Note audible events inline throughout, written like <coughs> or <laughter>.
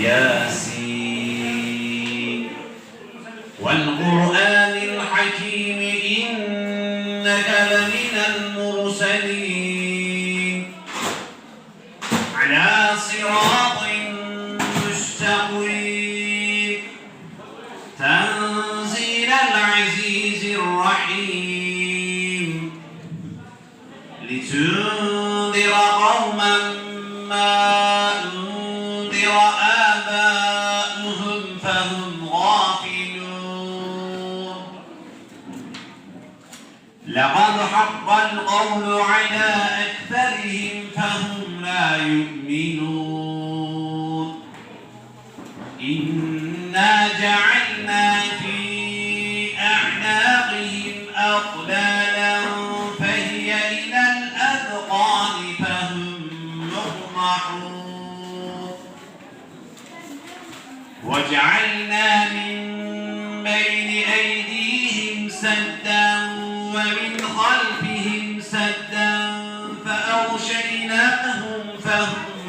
ياسين. والقرآن الحكيم إنك لمن المرسلين. على صراط مستقيم. تنزيل العزيز الرحيم. لتنذر القول على أكثرهم فهم لا يؤمنون.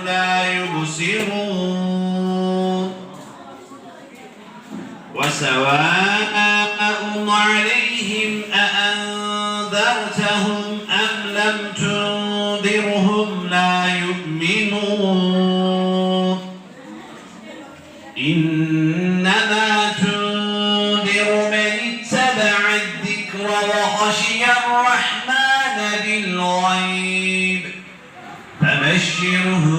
لا يبصرون. وسواء عليهم أأنذرتهم أم لم تنذرهم لا يؤمنون. إنما تنذر من اتبع الذكر وخشي الرحمن بالغيب. فبشره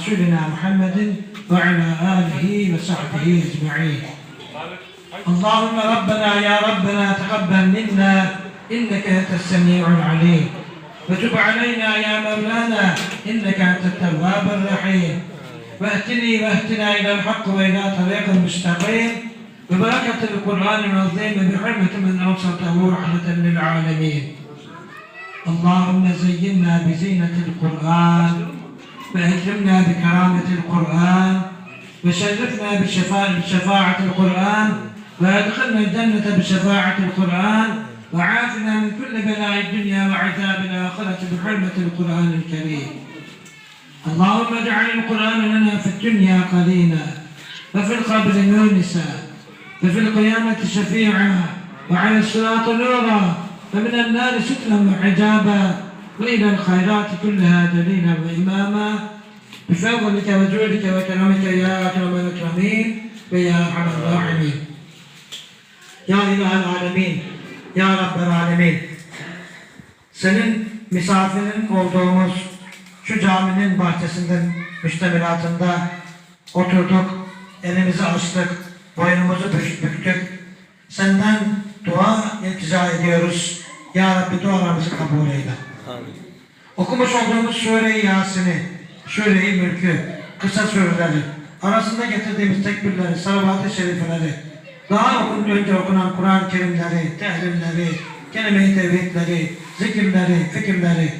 رسولنا محمد وعلى آله وصحبه أجمعين. اللهم ربنا يا ربنا تقبل منا إنك أنت السميع العليم. وتب علينا يا مولانا إنك أنت التواب الرحيم. وأتني واهتنا إلى الحق وإلى طريق المستقيم ببركة القرآن العظيم بحرمة من أوسطه رحمة للعالمين. اللهم زينا بزينة القرآن. وأكرمنا بكرامة القرآن وشرفنا بشفاعة, بشفاعة القرآن وأدخلنا الجنة بشفاعة القرآن وعافنا من كل بلاء الدنيا وعذاب الآخرة بحرمة القرآن الكريم. اللهم اجعل القرآن لنا في الدنيا قليلا وفي القبر مونسا وفي القيامة شفيعا وعلى الصراط نورا ومن النار سترا وحجابا وإلى الخيرات كلها دليلا وإماما بفضلك وجودك وكرمك يا أكرم الأكرمين ويا أرحم الراحمين Ya İlahel Alemin, Ya Rabbel Alemin. Senin misafirin olduğumuz şu caminin bahçesinden, müştemilatında oturduk, elimizi açtık, boynumuzu bük- büktük. Senden dua iltica ediyoruz. Ya Rabbi dualarımızı kabul eyle. Okumuş olduğumuz Sure-i Yasin'i, Sure-i Mülk'ü, kısa sureleri, arasında getirdiğimiz tekbirleri, salavat-ı şerifeleri, daha önce okunan Kur'an-ı Kerimleri, tehlilleri, kelime-i tevhidleri, zikirleri, fikirleri,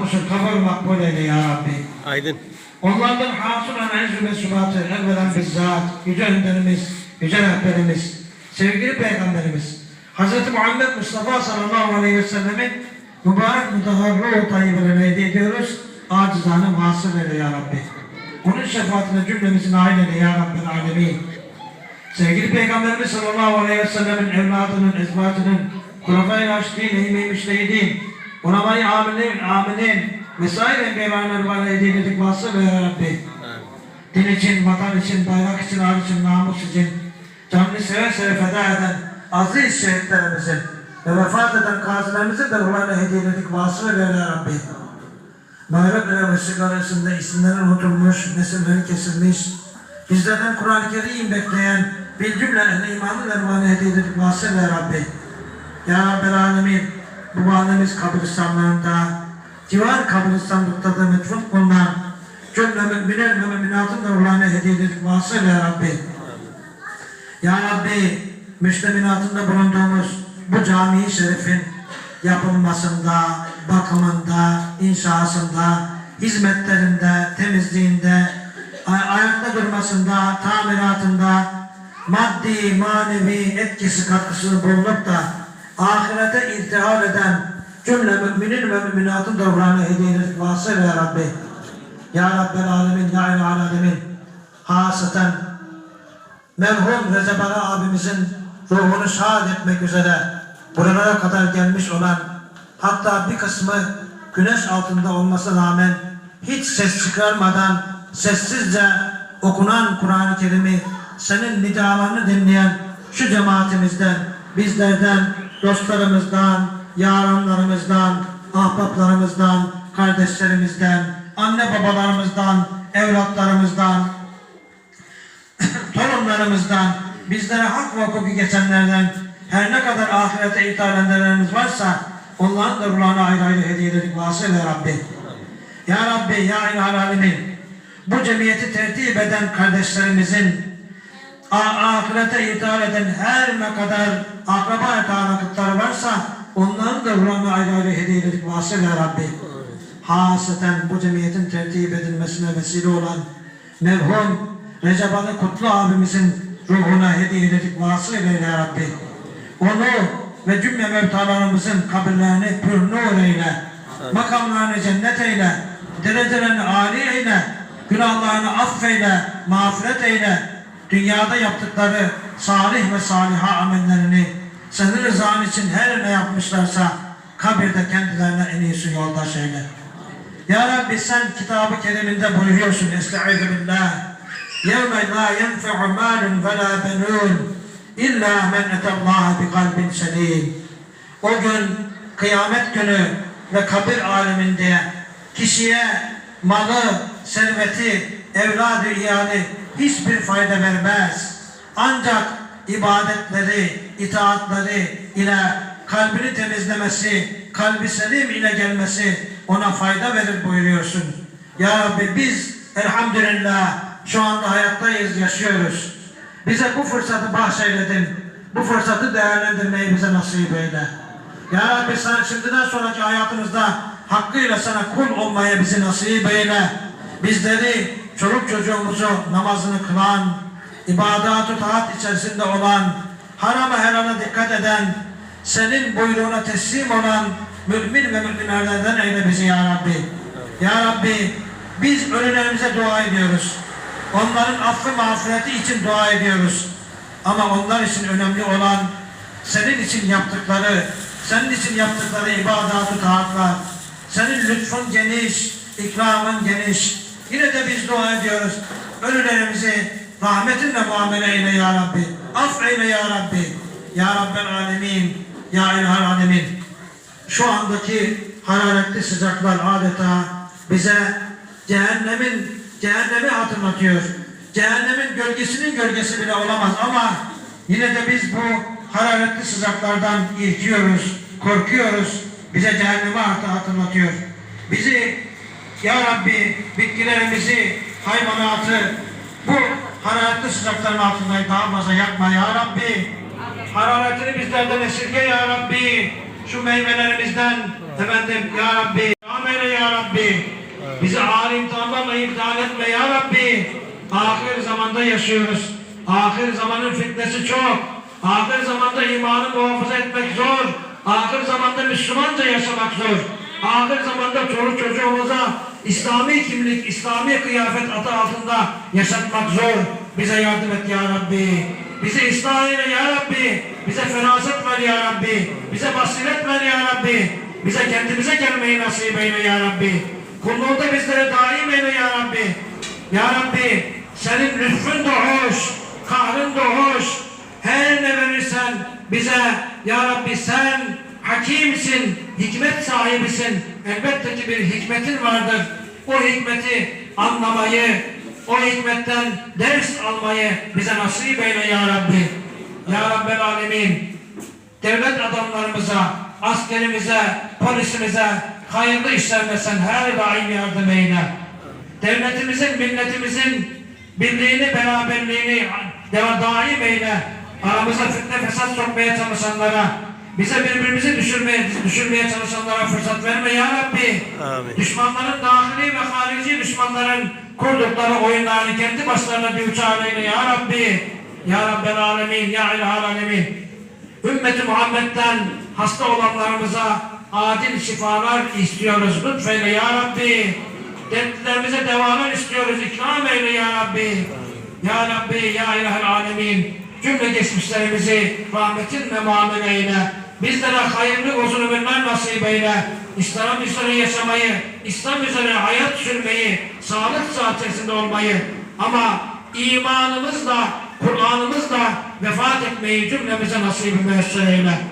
kusur kabul makbul eyle ya Rabbi. Aydın. Onlardan hasıl olan ezb ve sübatı evvelen bizzat, yüce önderimiz, yüce rehberimiz, sevgili peygamberimiz, Hz. Muhammed Mustafa sallallahu aleyhi ve sellemin mübarek mutahharlı tayyibelerini hediye ediyoruz. Acizane mahsul eyle ya Rabbi. Onun şefaatine cümlemizin aileni ya Rabbel alemin. Sevgili Peygamberimiz sallallahu aleyhi ve sellemin evladının, ezvacının, Kurafay-ı Raşidin, eym-i müştehidin, ulemayı amilin, amilin, vesaire enbiyalarına rivayet edildik vasıl ve ya Rabbi. Din için, vatan için, bayrak için, ar için, namus için, canını seve seve feda eden aziz şehitlerimizin ve vefat eden gazilerimizin de ruhlarına hediyeledik vasıl eyle ya Rabbi. Bayrak ile vesile arasında isimleri unutulmuş, nesilleri kesilmiş, bizlerden Kur'an-ı Kerim bekleyen bir cümle ehli imanın ervanı hediye edildik vasıl eyle ya Rabbi. Ya Rabbel Alemin, bu valimiz kabristanlarında, civar kabristanlıkta da metfun bulunan cümle müminin ve müminatın da ruhlarına hediye edildik vasıl eyle ya Rabbi. Ya Rabbi, müsteminatında bulunduğumuz bu cami-i şerifin yapılmasında, bakımında, inşasında, hizmetlerinde, temizliğinde, ay- ayakta durmasında, tamiratında maddi, manevi etkisi katkısı bulunup da ahirete irtihal eden cümle müminin ve müminatın da ruhlarına hediye edildik vasıl ya Rabbi. Ya Rabbel Alemin, Ya İlahi Alemin, hasaten merhum Recep abimizin ruhunu şahit etmek üzere buralara kadar gelmiş olan hatta bir kısmı güneş altında olmasına rağmen hiç ses çıkarmadan sessizce okunan Kur'an-ı Kerim'i senin nidalarını dinleyen şu cemaatimizden, bizlerden, dostlarımızdan, yaranlarımızdan, ahbaplarımızdan, kardeşlerimizden, anne babalarımızdan, evlatlarımızdan, <coughs> torunlarımızdan, bizlere hak ve hukuku geçenlerden her ne kadar ahirete ithal edenlerimiz varsa onların da ruhlarına ayrı ayrı hediyeleri vasıl ya Rabbi. Ya Rabbi, Ya İlahal Alemin, bu cemiyeti tertip eden kardeşlerimizin ahirete ithal eden her ne kadar akraba tanıklıkları varsa onların da ruhlarına ayrı ayrı hediyeleri vasıl ya Rabbi. Haseten bu cemiyetin tertip edilmesine vesile olan merhum Recep Ali Kutlu abimizin ruhuna hediye edildik vasıl eyle ya Rabbi onu ve cümle mevtalarımızın kabirlerini pür nur eyle. Makamlarını cennet eyle. Derecelerini âli eyle. Günahlarını affeyle. Mağfiret eyle. Dünyada yaptıkları salih ve saliha amellerini senin rızan için her ne yapmışlarsa kabirde kendilerine en iyisi yoldaş eyle. Ya Rabbi sen kitabı keriminde buyuruyorsun. Estaizu billah. Yevme la yenfe'u malun ve la. İlla men etellaha bi kalbin selim. O gün kıyamet günü ve kabir aleminde kişiye malı, serveti, evladı yani hiçbir fayda vermez. Ancak ibadetleri, itaatleri ile kalbini temizlemesi, kalbi selim ile gelmesi ona fayda verir buyuruyorsun. Ya Rabbi biz elhamdülillah şu anda hayattayız, yaşıyoruz. Bize bu fırsatı bahşeyledin. Bu fırsatı değerlendirmeyi bize nasip eyle. Ya Rabbi sen şimdiden sonraki hayatımızda hakkıyla sana kul olmaya bizi nasip eyle. Bizleri, çoluk çocuğumuzu namazını kılan, ibadat-ı taat içerisinde olan, harama helala dikkat eden, senin buyruğuna teslim olan mümin ve müminlerden eyle bizi ya Rabbi. Ya Rabbi biz ölülerimize dua ediyoruz. Onların affı mağfireti için dua ediyoruz. Ama onlar için önemli olan senin için yaptıkları, senin için yaptıkları ibadat-ı taatlar, senin lütfun geniş, ikramın geniş. Yine de biz dua ediyoruz. Ölülerimizi rahmetinle muamele eyle ya Rabbi. Aff eyle ya Rabbi. Ya Rabbel Alemin. Ya İlhal Alemin. Şu andaki hararetli sıcaklar adeta bize cehennemin cehennemi hatırlatıyor. Cehennemin gölgesinin gölgesi bile olamaz ama yine de biz bu hararetli sıcaklardan irkiyoruz, korkuyoruz. Bize cehennemi hatırlatıyor. Bizi ya Rabbi bitkilerimizi, hayvanatı bu hararetli sıcakların altında daha fazla yakma ya Rabbi. Hararetini bizlerden esirge ya Rabbi. Şu meyvelerimizden efendim ya Rabbi. Amin ya Rabbi. Bizi ağır imtihanlarla imtihan etme ya Rabbi. Ahir zamanda yaşıyoruz. Ahir zamanın fitnesi çok. Ahir zamanda imanı muhafaza etmek zor. Ahir zamanda Müslümanca yaşamak zor. Ahir zamanda çoluk çocuğumuza İslami kimlik, İslami kıyafet adı altında yaşatmak zor. Bize yardım et ya Rabbi. Bizi ıslah eyle ya Rabbi. Bize feraset ver ya Rabbi. Bize basiret ver ya Rabbi. Bize kendimize gelmeyi nasip eyle ya Rabbi. Kulluğunda bizlere daim eyle ya Rabbi. Ya Rabbi senin lütfun da hoş, kahrın da hoş. bize Ya Rabbi sen hakimsin, hikmet sahibisin. Elbette ki bir hikmetin vardır. O hikmeti anlamayı, o hikmetten ders almayı bize nasip eyle Ya Rabbi. Ya Rabbel Alemin devlet adamlarımıza, askerimize, polisimize hayırlı işlerine sen her daim yardım eyle. Devletimizin, milletimizin birliğini, beraberliğini daim eyle. Aramıza fitne fesat sokmaya çalışanlara, bize birbirimizi düşürmeye, düşürmeye çalışanlara fırsat verme ya Rabbi. Amin. Düşmanların dahili ve harici düşmanların kurdukları oyunlarını kendi başlarına bir uçağı eyle ya Rabbi. Ya Rabbel Alemin, Ya İlahal Alemin. Ümmeti Muhammed'den hasta olanlarımıza adil şifalar istiyoruz. Lütfeyle Ya Rabbi. Dertlerimize devalar istiyoruz. İkram eyle Ya Rabbi. Ya Rabbi, Ya İlahel Alemin. Cümle geçmişlerimizi rahmetinle muamele eyle. Bizlere hayırlı uzun ömürler nasip eyle. İslam üzere yaşamayı, İslam üzere hayat sürmeyi, sağlık saat içerisinde olmayı ama imanımızla, Kur'an'ımızla vefat etmeyi cümlemize nasip müessir eyle.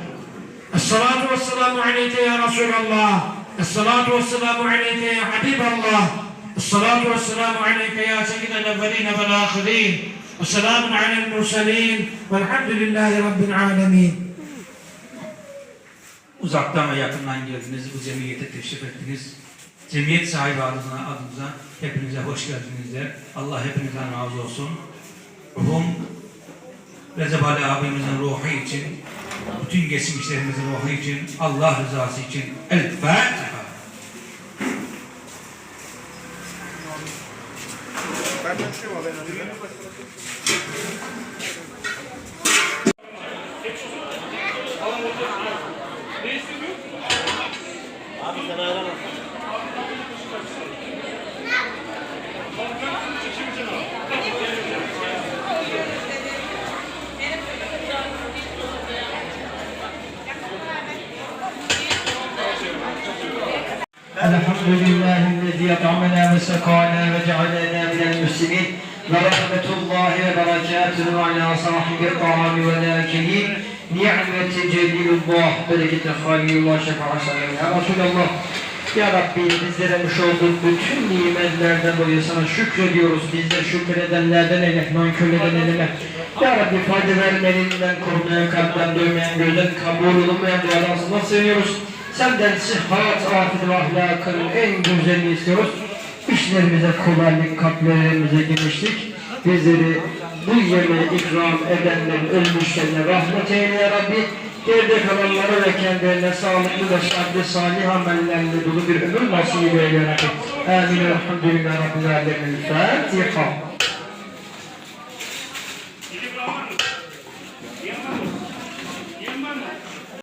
Esselatu vesselamu aleyke ya Resulallah. Esselatu vesselamu aleyke ya Habiballah. Esselatu vesselamu aleyke ya seyyidel evveline vel ahirin. Esselamun alel murselin. Velhamdülillahi Rabbil alemin. Uzaktan ve yakından geldiniz, bu cemiyete teşrif ettiniz. Cemiyet sahibi adına, adımıza hepinize hoş geldiniz der. Allah hepinizden razı olsun. Ruhum Recep Ali abimizin ruhu için, bütün geçmişlerimizin ruhu için, Allah rızası için. El Fatiha. الحمد لله الذي أطعمنا وسقانا وجعلنا من المسلمين ورحمة الله وبركاته على صاحب الطعام والآكلين نعمة جليل الله بركة خالي الله شفاعة سلام يا رسول الله Ya Rabbi bizlere vermiş olduğun bütün nimetlerden dolayı sana şükrediyoruz. Bizleri şükredenlerden eyle, nankörlerden eyle. Ya Rabbi fayda vermeninden, korumayan kalpten, dövmeyen gözden, kabul olunmayan dualarına sığınıyoruz. Senden sıhhat, afiyet ve ahlakının en güzelini istiyoruz. İşlerimize kolaylık, kalplerimize genişlik. Bizleri bu yemeğe ikram edenlerin ölmüşlerine rahmet eyle ya Rabbi. Geride kalanlara ve kendilerine sağlıklı ve sıhhatli salih amellerle dolu bir ömür nasip eyle ya Rabbi. Amin. Elhamdülillah Rabbil Alemin. Fatiha.